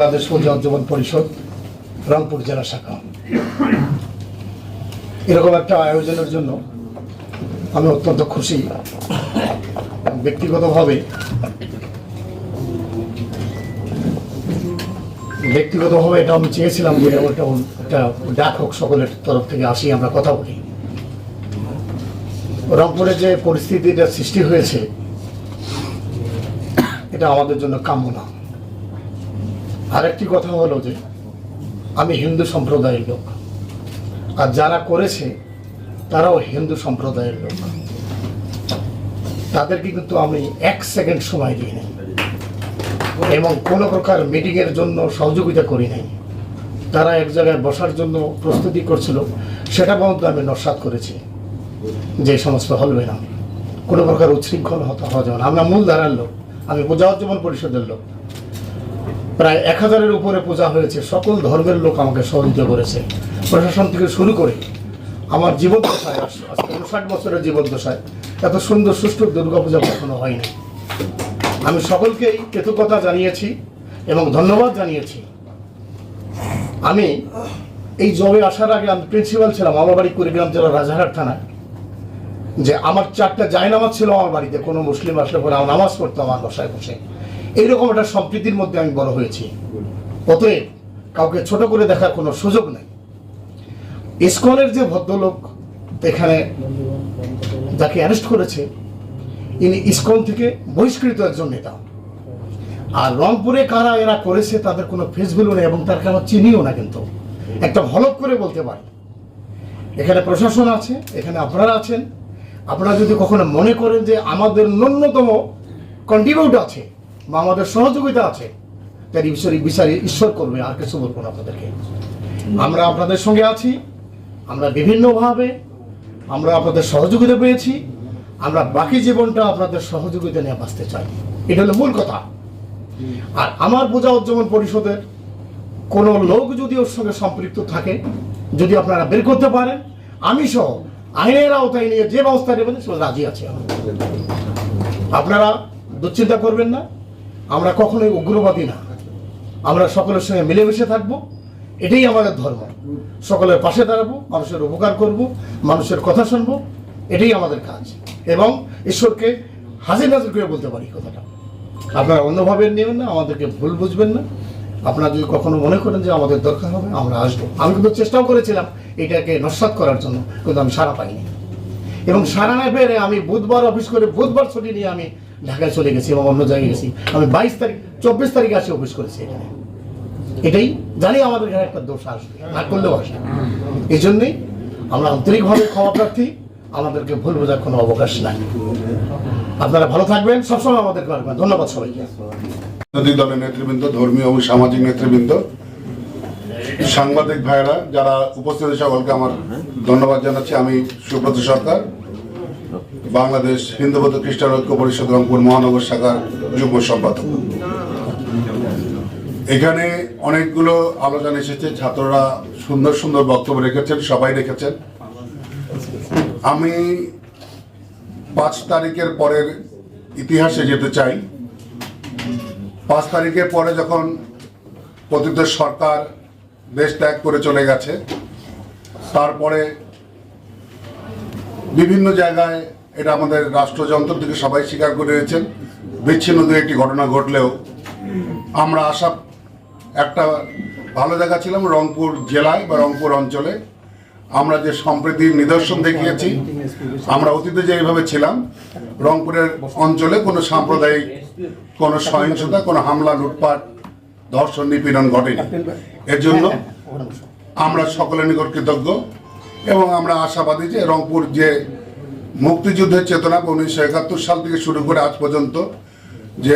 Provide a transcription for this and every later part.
বাংলাদেশ পূজা উদযাপন পরিষদ, রংপুর জেলা শাখা। এরকম একটা আয়োজনের জন্য আমি অত্যন্ত খুশি ব্যক্তিগতভাবে ব্যক্তিগতভাবে এটা আমি চেয়েছিলাম যে ওটা একটা ডাক হোক সকলের তরফ থেকে আসি, আমরা কথা বলি। রংপুরে যে পরিস্থিতিটা সৃষ্টি হয়েছে, এটা আমাদের জন্য কাম্য না। আরেকটি কথা হলো যে, আমি হিন্দু সম্প্রদায়ের লোক। আর যারা করেছে, তারাও হিন্দু সম্প্রদায়ের লোক। তাদেরকে কিন্তু আমি এক সেকেন্ড সময় দিই নাই। এবং কোনো প্রকার মিটিংয়ের জন্য সহযোগিতা করি নাই। তারা এক জায়গায় বসার জন্য প্রস্তুতি করছিল, সেটা পর্যন্ত আমি নস্বাত করেছি, যে সমস্ত হলবে না। কোনো প্রকার উচ্ছৃঙ্খল হতে হওয়া যাবে না। আমরা মূল ধারার লোক, আমি পূজা উজ্জীবন পরিষদের লোক। প্রায় এক হাজারের উপরে পূজা হয়েছে। সকল ধর্মের লোক আমাকে সহযোগিতা করেছে। প্রশাসন থেকে শুরু করে আমার জীবন দশায় উনষাট বছরের দশায় এত সুন্দর সুষ্ঠু দুর্গাপূজা কখনো হয়নি। আমি সকলকেই কৃতজ্ঞতা জানিয়েছি এবং ধন্যবাদ জানিয়েছি। আমি এই জবে আসার আগে আমি প্রিন্সিপাল ছিলাম আমার বাড়ি কুড়িগ্রাম জেলার রাজারহাট থানায়। যে আমার চারটা জায়নামাজ ছিল আমার বাড়িতে, কোনো মুসলিম আসলে পরে আমার নামাজ পড়তো আমার বসায় বসে। এইরকম একটা সম্প্রীতির মধ্যে আমি বড় হয়েছি। অতএব কাউকে ছোট করে দেখার কোনো সুযোগ নেই। ইসকনের যে ভদ্রলোক এখানে যাকে অ্যারেস্ট করেছে, ইনি ইসকন থেকে বহিষ্কৃত একজন নেতা। আর রংপুরে কারা এরা করেছে তাদের কোনো ফেস ভ্যালু নেই এবং তার কারণ চিনিও না কিন্তু। একটা হলক করে বলতে পারি এখানে প্রশাসন আছে, এখানে আপনারা আছেন। আপনারা যদি কখনো মনে করেন যে আমাদের ন্যূনতম কন্ট্রিবিউট আছে বা আমাদের সহযোগিতা আছে, তার ঈশ্বর বিচারে ঈশ্বর করবে, আর কিছু বলব না আপনাদেরকে। আমরা আপনাদের সঙ্গে আছি, আমরা বিভিন্নভাবে আমরা আপনাদের সহযোগিতা পেয়েছি, আমরা বাকি জীবনটা আপনাদের সহযোগিতা নিয়ে বাঁচতে চাই। এটা হলো মূল কথা। আর আমার পূজা উদযাপন পরিষদের কোনো লোক যদি ওর সঙ্গে সম্পৃক্ত থাকে, যদি আপনারা বের করতে পারেন, আমি সহ আইনের আওতায় নিয়ে যে ব্যবস্থা নেবেন, সে রাজি আছি। আপনারা দুশ্চিন্তা করবেন না। আমরা কখনোই উগ্রবাদী না। আমরা সকলের সঙ্গে মিলেমিশে থাকব। এটাই আমাদের ধর্ম। সকলের পাশে দাঁড়াবো, মানুষের উপকার করব, মানুষের কথা শুনব, এটাই আমাদের কাজ। এবং ঈশ্বরকে হাজির হাজির করে বলতে পারি কথাটা। আপনারা অন্যভাবে নেবেন না, আমাদেরকে ভুল বুঝবেন না। আপনারা যদি কখনো মনে করেন যে আমাদের দরকার হবে, আমরা আসব। আমি কিন্তু চেষ্টাও করেছিলাম এটাকে নস্বাত করার জন্য, কিন্তু আমি সারা পাইনি। এবং সারা না পেরে আমি বুধবার অফিস করে বুধবার ছুটি নিয়ে আমি ঢাকায় চলে গেছি এবং অন্য জায়গায় গেছি। আমি বাইশ তারিখ, চব্বিশ তারিখে আসে অফিস করেছি এখানে। এটাই জানি আমাদের এখানে একটা দোষ আসবে, না করলেও আসবে এই জন্যই আমরা আন্তরিকভাবে ক্ষমা প্রার্থী, আমাদেরকে ভুল বোঝার কোনো অবকাশ নাই। আপনারা ভালো থাকবেন, সবসময় আমাদেরকে আসবেন ধন্যবাদ সবাইকে। রাজনৈতিক দলের নেতৃবৃন্দ, ধর্মীয় এবং সামাজিক নেতৃবৃন্দ, সাংবাদিক ভাইয়েরা, যারা উপস্থিত সকলকে আমার ধন্যবাদ জানাচ্ছি। আমি সুব্রত সরকার। বাংলাদেশ হিন্দু বৌদ্ধ খ্রিস্টান ঐক্য পরিষদ রংপুর মহানগর শাখার যুগ্ম সম্পাদক। এখানে অনেকগুলো আলোচনা এসেছে, ছাত্ররা সুন্দর সুন্দর বক্তব্য রেখেছেন, সবাই রেখেছেন। আমি পাঁচ তারিখের পরের ইতিহাসে যেতে চাই। পাঁচ তারিখের পরে যখন পতিত সরকার দেশ ত্যাগ করে চলে গেছে, তারপরে বিভিন্ন জায়গায় এটা আমাদের রাষ্ট্রযন্ত্র থেকে সবাই স্বীকার করে নিয়েছেন। বিচ্ছিন্ন দু একটি ঘটনা ঘটলেও আমরা আশা, একটা ভালো জায়গা ছিলাম রংপুর জেলায় বা রংপুর অঞ্চলে। আমরা যে সম্প্রীতির নিদর্শন দেখিয়েছি, আমরা অতীতে যে এইভাবে ছিলাম, রংপুরের অঞ্চলে কোনো সাম্প্রদায়িক, কোনো সহিংসতা, কোনো হামলা, লুটপাট, ধর্ষণ, নিপীড়ন ঘটেনি। এর জন্য আমরা সকলের নিকট কৃতজ্ঞ এবং আমরা আশাবাদী যে রংপুর যে মুক্তিযুদ্ধের চেতনা উনিশশো একাত্তর সাল থেকে শুরু করে আজ পর্যন্ত যে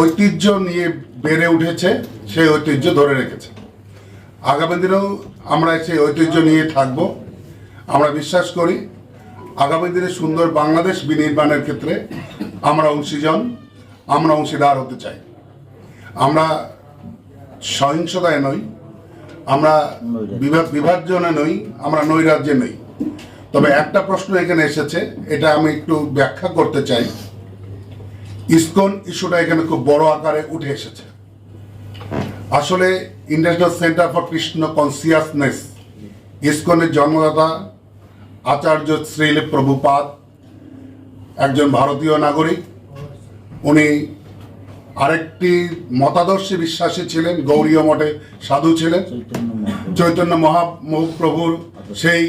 ঐতিহ্য নিয়ে বেড়ে উঠেছে, সেই ঐতিহ্য ধরে রেখেছে। আগামী দিনেও আমরা সেই ঐতিহ্য নিয়ে থাকব। আমরা বিশ্বাস করি, আগামী দিনে সুন্দর বাংলাদেশ বিনির্মাণের ক্ষেত্রে আমরা অংশীজন, আমরা অংশীদার হতে চাই। আমরা সহিংসতায় নই, আমরা বিভাজনে নই, আমরা নৈরাজ্যে নই। তবে একটা প্রশ্ন এখানে এসেছে এটা আমি একটু ব্যাখ্যা করতে চাই। ইসকন ইস্যুটা এখানে খুব বড় আকারে উঠে এসেছে। আসলে International Centre for Krishna Consciousness ইসকনের জন্মদাতা আচার্য শ্রীল প্রভুপাদ একজন ভারতীয় নাগরিক। উনি আরেকটি মতাদর্শে বিশ্বাসী ছিলেন গৌরীয় মঠে সাধু ছিলেন। চৈতন্য মহাপ্রভুর সেই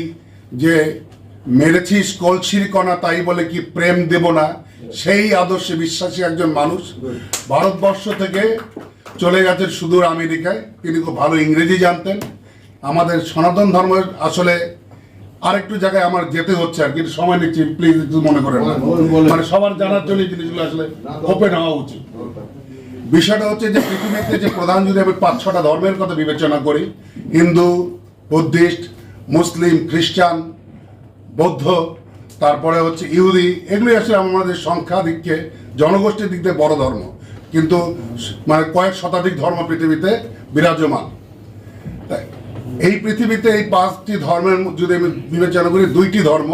যে মেরেছিস কলসির কণা তাই বলে কি প্রেম দেব না? সেই আদর্শে বিশ্বাসী একজন মানুষ ভারতবর্ষ থেকে চলে গেছেন সুদূর আমেরিকায়। তিনি খুব ভালো ইংরেজি জানতেন। আমাদের সনাতন ধর্মের আসলে আরেকটু জায়গায় আমার যেতে হচ্ছে আর কি সময় নিচ্ছি প্লিজ একটু মনে করেন মানে সবার জানার জন্য জিনিসগুলো আসলে ওপেন হওয়া উচিত। বিষয়টা হচ্ছে যে পৃথিবীতে যে প্রধান যদি আমি পাঁচ ছটা ধর্মের কথা বিবেচনা করি হিন্দু বুদ্ধিস্ট মুসলিম খ্রিস্টান বৌদ্ধ, তারপরে হচ্ছে ইহুদি এগুলি আসলে আমাদের সংখ্যা দিককে জনগোষ্ঠীর দিক থেকে বড় ধর্ম। কিন্তু মানে কয়েক শতাধিক ধর্ম পৃথিবীতে বিরাজমান। তাই, এই পৃথিবীতে এই পাঁচটি ধর্মের যদি আমি বিবেচনা করি, দুইটি ধর্ম